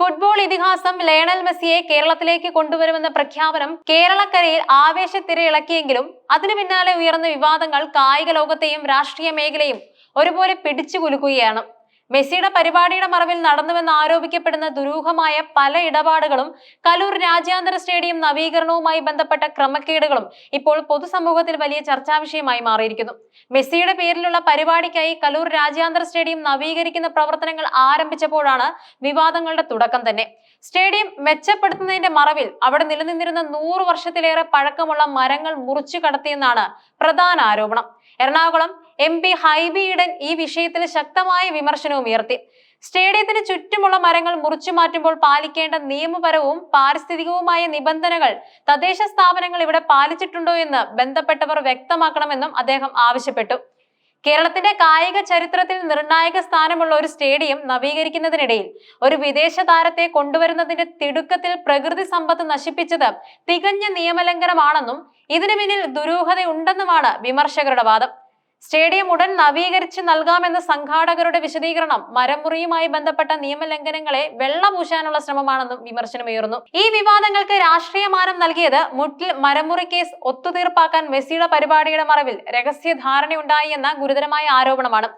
Football ഇതിഹാസം Lionel മെസ്സിയെ കേരളത്തിലേക്ക് കൊണ്ടുവരുമെന്ന പ്രഖ്യാപനം കേരളക്കരയിൽ ആവേശത്തിര ഇളക്കിയെങ്കിലും അതിനു പിന്നാലെ ഉയർന്ന വിവാദങ്ങൾ കായിക ലോകത്തെയും രാഷ്ട്രീയ മേഖലയും ഒരുപോലെ പിടിച്ചു കുലുക്കുകയാണ്. മെസ്സിയുടെ പരിപാടിയുടെ മറവിൽ നടന്നുവെന്ന് ആരോപിക്കപ്പെടുന്ന ദുരൂഹമായ പല ഇടപാടുകളും കലൂർ രാജ്യാന്തര സ്റ്റേഡിയം നവീകരണവുമായി ബന്ധപ്പെട്ട ക്രമക്കേടുകളും ഇപ്പോൾ പൊതുസമൂഹത്തിൽ വലിയ ചർച്ചാ വിഷയമായി മാറിയിരിക്കുന്നു. മെസ്സിയുടെ പേരിലുള്ള പരിപാടിക്കായി കലൂർ രാജ്യാന്തര സ്റ്റേഡിയം നവീകരിക്കുന്ന പ്രവർത്തനങ്ങൾ ആരംഭിച്ചപ്പോഴാണ് വിവാദങ്ങളുടെ തുടക്കം തന്നെ. സ്റ്റേഡിയം മെച്ചപ്പെടുത്തുന്നതിന്റെ മറവിൽ അവിടെ നിലനിന്നിരുന്ന നൂറ് വർഷത്തിലേറെ പഴക്കമുള്ള മരങ്ങൾ മുറിച്ചു കടത്തിയെന്നാണ് പ്രധാന ആരോപണം. എറണാകുളം എം പി ഹൈബി ഈ വിഷയത്തിൽ ശക്തമായ വിമർശനവും ഉയർത്തി. സ്റ്റേഡിയത്തിന് ചുറ്റുമുള്ള മരങ്ങൾ മുറിച്ചു മാറ്റുമ്പോൾ പാലിക്കേണ്ട നിയമപരവും പാരിസ്ഥിതികവുമായ നിബന്ധനകൾ തദ്ദേശ സ്ഥാപനങ്ങൾ ഇവിടെ പാലിച്ചിട്ടുണ്ടോ എന്ന് ബന്ധപ്പെട്ടവർ വ്യക്തമാക്കണമെന്നും അദ്ദേഹം ആവശ്യപ്പെട്ടു. കേരളത്തിന്റെ കായിക ചരിത്രത്തിൽ നിർണായക സ്ഥാനമുള്ള ഒരു സ്റ്റേഡിയം നവീകരിക്കുന്നതിനിടയിൽ ഒരു വിദേശ താരത്തെ കൊണ്ടുവരുന്നതിന്റെ തിടുക്കത്തിൽ പ്രകൃതി സമ്പത്ത് നശിപ്പിച്ചത് തികഞ്ഞ നിയമലംഘനമാണെന്നും ഇതിനു പിന്നിൽ ദുരൂഹതയുണ്ടെന്നുമാണ് വിമർശകരുടെ വാദം. സ്റ്റേഡിയം ഉടൻ നവീകരിച്ച് നൽകാമെന്ന സംഘാടകരുടെ വിശദീകരണം മരമുറിയുമായി ബന്ധപ്പെട്ട നിയമലംഘനങ്ങളെ വെള്ളപൂശാനുള്ള ശ്രമമാണെന്നും വിമർശനമുയർന്നു. ഈ വിവാദങ്ങൾക്ക് രാഷ്ട്രീയ മാനം നൽകിയത് മുട്ടിൽ മരമുറി കേസ് ഒത്തുതീർപ്പാക്കാൻ മെസ്സിയുടെ പരിപാടിയുടെ മറവിൽ രഹസ്യ ധാരണയുണ്ടായി എന്ന ഗുരുതരമായ ആരോപണമാണ്.